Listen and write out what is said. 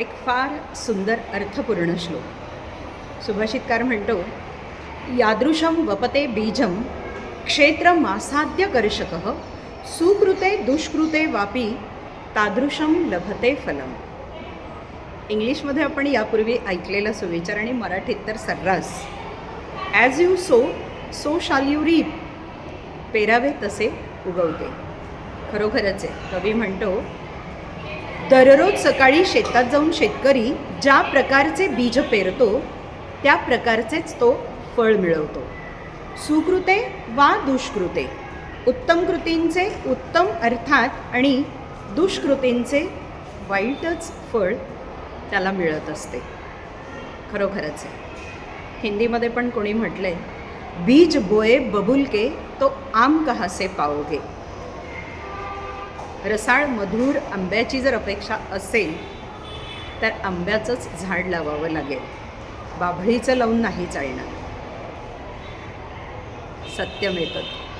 एक फार सुंदर अर्थपूर्ण श्लोक. सुभाषितकार म्हणतो यादृशं वपते बीजं क्षेत्रमासाद्यकर्षक सुकृते दुष्कृते वापी तादृशं लभते फलम. इंग्लिशमध्ये आपण यापूर्वी ऐकलेला सुविचार आणि मराठीत तर सर्रास. As you sow so shall you reap पेरावे तसे उगवते. खरोखरच आहे. कवी म्हणतो दररोज सकाळी शेतात जाऊन शेतकरी ज्या प्रकारचे बीज पेरतो त्या प्रकारचेच तो फळ मिळवतो. सुकृते वा दुष्कृते. उत्तम कृतींचे उत्तम अर्थात आणि दुष्कृतींचे वाईटच फळ त्याला मिळत असते. खरोखरच आहे. हिंदीमध्ये पण कोणी म्हटलं आहे बीज बोये बबुलके तो आम कहासे पाओगे? रसाळ मधुर आंब्याची जर अपेक्षा असेल तर आंब्याचंच झाड लावावं लागेल. बाभळीचं लावून नाही चालणार. सत्यमेतत